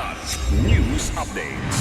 Kilat News Updates.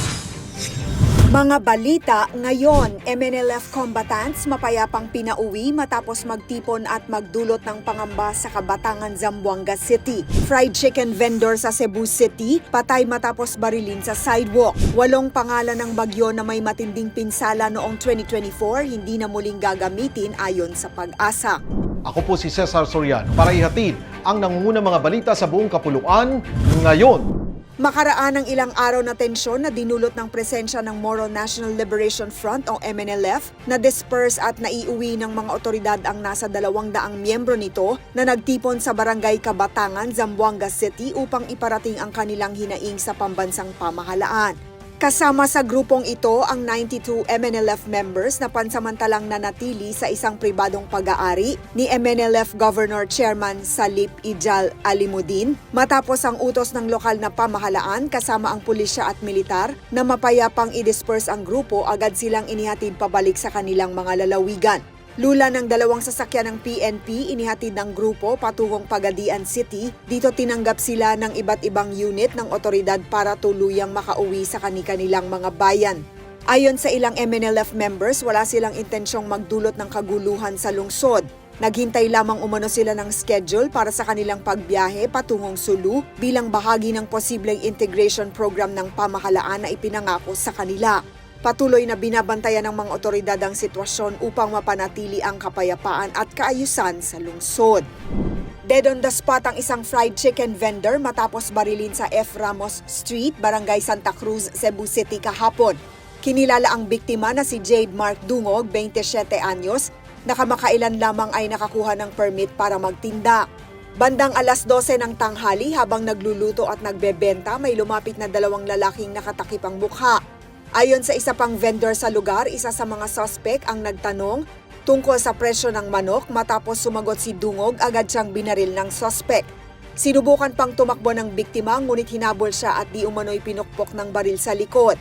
Mga balita ngayon, MNLF combatants mapayapang pinauwi matapos magtipon at magdulot ng pangamba sa Kabatangan, Zamboanga City. Fried chicken vendor sa Cebu City, patay matapos barilin sa sidewalk. Walong pangalan ng bagyo na may matinding pinsala noong 2024 hindi na muling gagamitin ayon sa pag-asa. Ako po si Cesar Soriano para ihatid ang nangungunang mga balita sa buong kapuluan ngayon. Makaraan ng ilang araw na tensyon na dinulot ng presensya ng Moro National Liberation Front o MNLF na disperse at naiuwi ng mga otoridad ang nasa dalawang daang miyembro nito na nagtipon sa barangay Kabatangan, Zamboanga City upang iparating ang kanilang hinaing sa pambansang pamahalaan. Kasama sa grupong ito ang 92 MNLF members na pansamantalang nanatili sa isang pribadong pag-aari ni MNLF Governor Chairman Salip Ijal Alimuddin matapos ang utos ng lokal na pamahalaan kasama ang pulisya at militar na mapayapang i-disperse ang grupo agad silang inihatid pabalik sa kanilang mga lalawigan. Lula ng dalawang sasakyan ng PNP inihatid ng grupo patungong Pagadian City. Dito tinanggap sila ng iba't ibang unit ng otoridad para tuluyang makauwi sa kani-kanilang mga bayan. Ayon sa ilang MNLF members, wala silang intensyong magdulot ng kaguluhan sa lungsod. Naghintay lamang umano sila ng schedule para sa kanilang pagbiyahe patungong Sulu bilang bahagi ng posibleng integration program ng pamahalaan na ipinangako sa kanila. Patuloy na binabantayan ng mga otoridad ang sitwasyon upang mapanatili ang kapayapaan at kaayusan sa lungsod. Dead on the spot ang isang fried chicken vendor matapos barilin sa F. Ramos Street, Barangay Santa Cruz, Cebu City kahapon. Kinilala ang biktima na si Jade Mark Dungog, 27 anyos, na kamakailan lamang ay nakakuha ng permit para magtinda. Bandang alas 12 ng tanghali habang nagluluto at nagbebenta may lumapit na dalawang lalaking nakatakip ang mukha. Ayon sa isa pang vendor sa lugar, isa sa mga suspect ang nagtanong tungkol sa presyo ng manok matapos sumagot si Dungog agad siyang binaril ng suspect. Sinubukan pang tumakbo ng biktima ngunit hinabol siya at di umano'y pinukpok ng baril sa likod.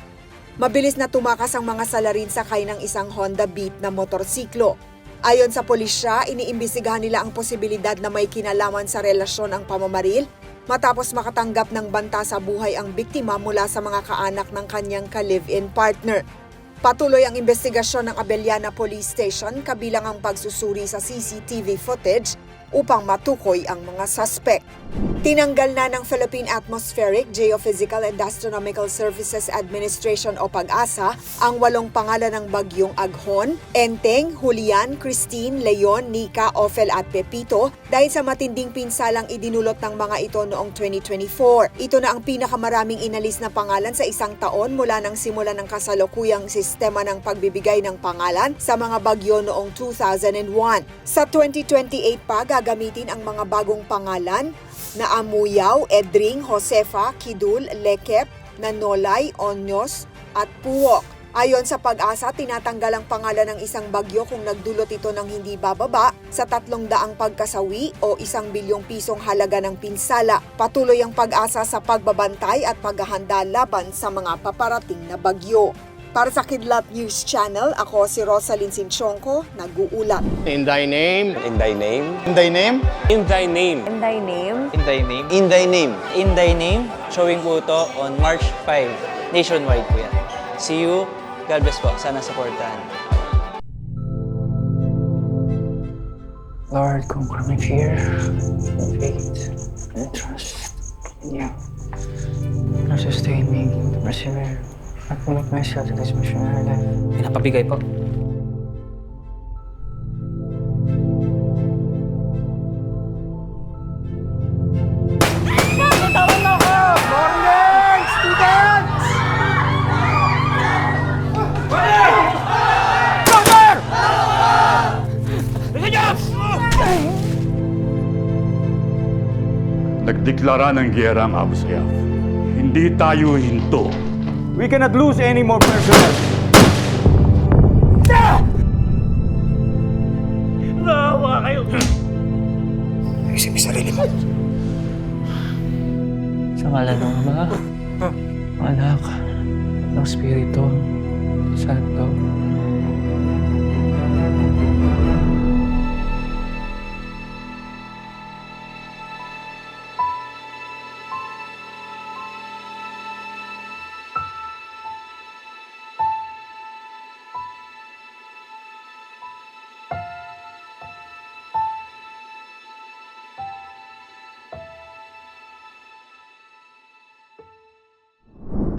Mabilis na tumakas ang mga salarin sakay ng isang Honda Beat na motorsiklo. Ayon sa pulisya, iniimbestigahan nila ang posibilidad na may kinalaman sa relasyon ang pamamaril matapos makatanggap ng banta sa buhay ang biktima mula sa mga kaanak ng kanyang ka-live-in partner. Patuloy ang investigasyon ng Abellana Police Station kabilang ang pagsusuri sa CCTV footage upang matukoy ang mga suspect. Tinanggal na ng Philippine Atmospheric, Geophysical and Astronomical Services Administration o PAG-ASA ang walong pangalan ng bagyong Aghon, Enteng, Julian, Christine, Leon, Nika, Ophel at Pepito dahil sa matinding pinsalang idinulot ng mga ito noong 2024. Ito na ang pinakamaraming inalis na pangalan sa isang taon mula nang simula ng kasalukuyang sistema ng pagbibigay ng pangalan sa mga bagyo noong 2001. Sa 2028 pa gagamitin ang mga bagong pangalan na Amuyaw, Edring, Josefa, Kidul, Lekep, Nanolay, Onyos at Puwok. Ayon sa pag-asa, tinatanggal ang pangalan ng isang bagyo kung nagdulot ito ng hindi bababa sa tatlong daang pagkasawi o isang bilyong pisong halaga ng pinsala. Patuloy ang pag-asa sa pagbabantay at paghahanda laban sa mga paparating na bagyo. Para sa Kidlat News Channel, ako si Rosalyn Sinchonko, nag-uulat. In thy name, In thy name. in thy name, In thy name. In thy name, In thy name. In thy name. In thy name. Showing po ito on March 5. Nationwide po yan. See you. God bless po. Sana supportahan. Lord, conquer my fear, faith, and trust in you. Lord, sustain me persevere and commit myself to this missionary life. Pinapabigay po. Nagdeklara ng giyera ang Abu Sayyaf. Hindi tayo hinto. We cannot lose any more personnel. Isip mo sarili mo. Sa ngala ng Ama, Anak, ng Espiritu, Santo.